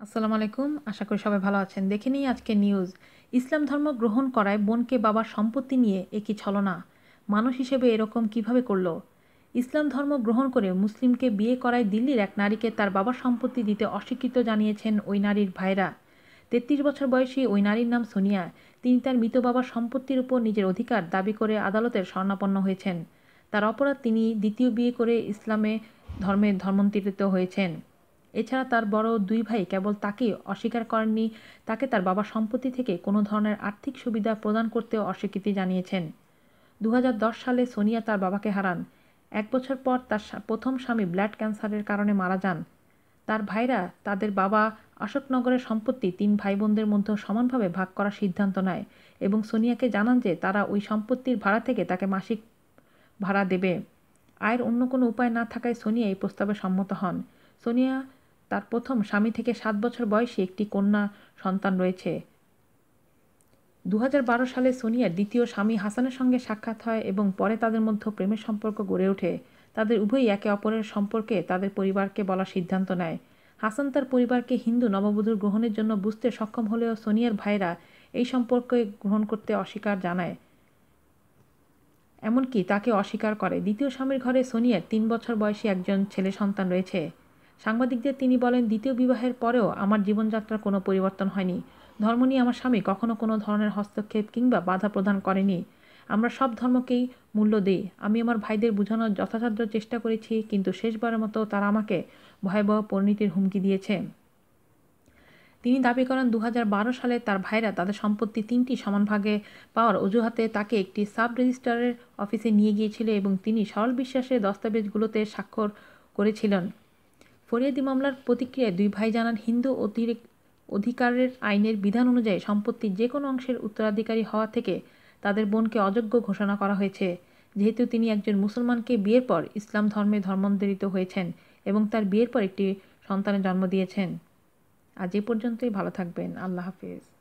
আসসালামু আলাইকুম, আশা করি সবাই ভালো আছেন। দেখে নিই আজকে নিউজ ইসলাম ধর্ম গ্রহণ করায় বোনকে বাবার সম্পত্তি নিয়ে একই ছলনা। মানুষ হিসেবে এরকম কীভাবে করল? ইসলাম ধর্ম গ্রহণ করে মুসলিমকে বিয়ে করায় দিল্লির এক নারীকে তার বাবার সম্পত্তি দিতে অস্বীকৃত জানিয়েছেন ওই নারীর ভাইরা। তেত্রিশ বছর বয়সী ওই নারীর নাম সোনিয়া। তিনি তার মৃত বাবার সম্পত্তির উপর নিজের অধিকার দাবি করে আদালতের স্বর্ণাপন্ন হয়েছেন। তার অপরাধ তিনি দ্বিতীয় বিয়ে করে ইসলামে ধর্মে ধর্মান্তরিত হয়েছেন। এছাড়া তার বড় দুই ভাই কেবল তাকেই অস্বীকার করেননি, তাকে তার বাবার সম্পত্তি থেকে কোনো ধরনের আর্থিক সুবিধা প্রদান করতেও অস্বীকৃতি জানিয়েছেন। দু হাজার দশ সালে সোনিয়া তার বাবাকে হারান। এক বছর পর তার প্রথম স্বামী ব্লাড ক্যান্সারের কারণে মারা যান। তার ভাইরা তাদের বাবা অশোকনগরের সম্পত্তি তিন ভাই বোনদের মধ্যে সমানভাবে ভাগ করার সিদ্ধান্ত নেয় এবং সোনিয়াকে জানান যে তারা ওই সম্পত্তির ভাড়া থেকে তাকে মাসিক ভাড়া দেবে। আয়ের অন্য কোনো উপায় না থাকায় সোনিয়া এই প্রস্তাবে সম্মত হন। সোনিয়া তার প্রথম স্বামী থেকে সাত বছর বয়সী একটি কন্যা সন্তান রয়েছে। দু হাজার বারো সালে সোনিয়ার দ্বিতীয় স্বামী হাসানের সঙ্গে সাক্ষাৎ হয় এবং পরে তাদের মধ্যে প্রেমের সম্পর্ক গড়ে ওঠে। তাদের উভয়ই একে অপরের সম্পর্কে তাদের পরিবারকে বলার সিদ্ধান্ত নেয়। হাসান তার পরিবারকে হিন্দু নববধূর গ্রহণের জন্য বুঝতে সক্ষম হলেও সোনিয়ার ভাইরা এই সম্পর্কে গ্রহণ করতে অস্বীকার জানায়। এমনকি তাকে অস্বীকার করে। দ্বিতীয় স্বামীর ঘরে সোনিয়ার তিন বছর বয়সী একজন ছেলে সন্তান রয়েছে। সাংবাদিকদের তিনি বলেন, দ্বিতীয় বিবাহের পরেও আমার জীবনযাত্রার কোনো পরিবর্তন হয়নি। ধর্ম নিয়ে আমার স্বামী কখনো কোনো ধরনের হস্তক্ষেপ কিংবা বাধা প্রদান করেনি। আমরা সব ধর্মকেই মূল্য দিই। আমি আমার ভাইদের বোঝানোর যথাসাধ্য চেষ্টা করেছি, কিন্তু শেষবারের মতো তারা আমাকে ভয়াবহ পরিণতির হুমকি দিয়েছে। তিনি দাবি করেন দু হাজার বারো সালে তার ভাইরা তাদের সম্পত্তি তিনটি সমান ভাগে পাওয়ার অজুহাতে তাকে একটি সাব রেজিস্ট্রারের অফিসে নিয়ে গিয়েছিল এবং তিনি সরল বিশ্বাসের দস্তাবেজগুলোতে স্বাক্ষর করেছিলেন। ফরিয়াদি মামলার প্রতিক্রিয়ায় দুই ভাই জানান, হিন্দু অতিরিক্ত অধিকারের আইনের বিধান অনুযায়ী সম্পত্তির যে কোনো অংশের উত্তরাধিকারী হওয়া থেকে তাদের বোনকে অযোগ্য ঘোষণা করা হয়েছে। যেহেতু তিনি একজন মুসলমানকে বিয়ের পর ইসলাম ধর্মে ধর্মান্তরিত হয়েছেন এবং তার বিয়ের পর একটি সন্তানের জন্ম দিয়েছেন। আজ এ পর্যন্তই, ভালো থাকবেন। আল্লাহ হাফিজ।